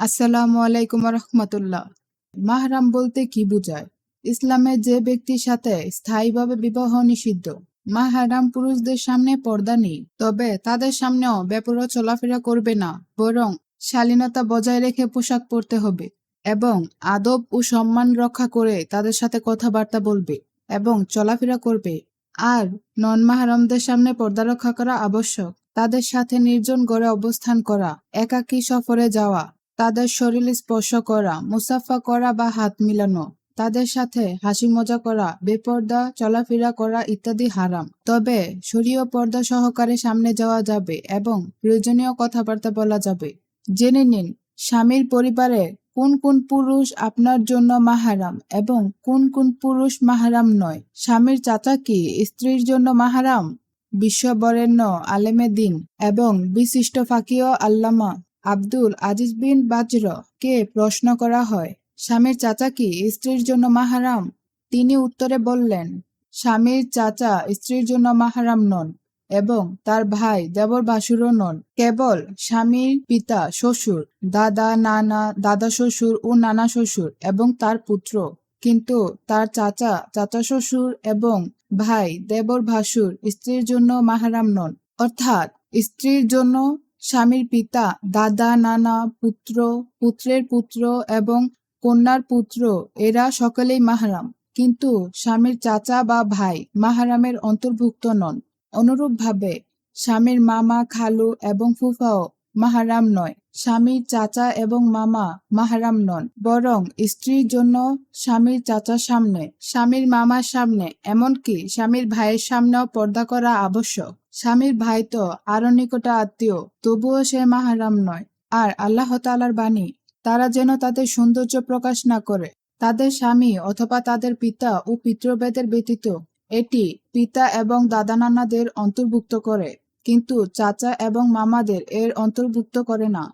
আসসালামু আলাইকুম রহমতুল্লাহ। মাহরাম বলতে কি বোঝায়? ইসলামে যে ব্যক্তির সাথে স্থায়ীভাবে বিবাহ নিষিদ্ধ, মাহারাম পুরুষদের সামনে পর্দা নেই, তবে তাদের সামনেও বেপরোয়া চলাফেরা করবে না, বরং শালীনতা বজায় রেখে পোশাক পরতে হবে এবং আদব ও সম্মান রক্ষা করে তাদের সাথে কথাবার্তা বলবে এবং চলাফেরা করবে। আর নন মাহারমদের সামনে পর্দা রক্ষা করা আবশ্যক। তাদের সাথে নির্জন গড়ে অবস্থান করা, একাকী সফরে যাওয়া তাদের শরীর স্পর্শ করা, মুসাফা করা বা হাত মিলানো, তাদের সাথে হাসি মজা করা, বেপর্দা, চলাফেরা করা ইত্যাদি হারাম। তবে শরীয় পর্দা সহকারে সামনে যাওয়া যাবে এবং প্রয়োজনীয় কথাবার্তা বলা যাবে। জেনে নিন, স্বামীর পরিবারে কোন কোন পুরুষ আপনার জন্য মাহারাম এবং কোন কোন পুরুষ মাহারাম নয়? স্বামীর চাচা কি স্ত্রীর জন্য মাহারাম? বিশ্ববরেণ্য আলেমে দিন এবং বিশিষ্ট ফাকিও আল্লামা আব্দুল আজিজ বিন বাজর কে প্রশ্ন করা হয়, স্বামীর চাচা কি স্ত্রীর জন্য মাহারাম? তিনি উত্তরে বললেন, স্বামীর চাচা স্ত্রীর জন্য মাহারাম নন এবং তার ভাই দেবর ভাসুরও নন। কেবল স্বামীর পিতা শ্বশুর, দাদা, নানা, দাদা শ্বশুর ও নানা শ্বশুর এবং তার পুত্র। কিন্তু তার চাচা চাচা শ্বশুর এবং ভাই দেবর ভাসুর স্ত্রীর জন্য মাহারাম নন। অর্থাৎ স্ত্রীর জন্য স্বামীর পিতা, দাদা, নানা, পুত্র, পুত্রের পুত্র এবং কন্যার পুত্র, এরা সকলেই মাহারাম। কিন্তু স্বামীর চাচা বা ভাই মাহারামের অন্তর্ভুক্ত নন। অনুরূপভাবে স্বামীর মামা খালু এবং ফুফাও মাহারাম নয়। স্বামীর চাচা এবং মামা মাহারাম নন। বরং স্ত্রীর জন্য স্বামীর চাচার সামনে, স্বামীর মামার সামনে, এমনকি স্বামীর ভাইয়ের সামনেও পর্দা করা আবশ্যক। স্বামীর ভাই তো আরও নিকটা আত্মীয়, তবুও সে মাহারাম নয়। আর আল্লাহ তালার বাণী, তারা যেন তাদের সৌন্দর্য প্রকাশ না করে। তাদের স্বামী অথবা তাদের পিতা ও পিতৃবেদের ব্যতীত, এটি পিতা এবং দাদা নানাদের অন্তর্ভুক্ত করে। কিন্তু চাচা এবং মামাদের এর অন্তর্ভুক্ত করে না।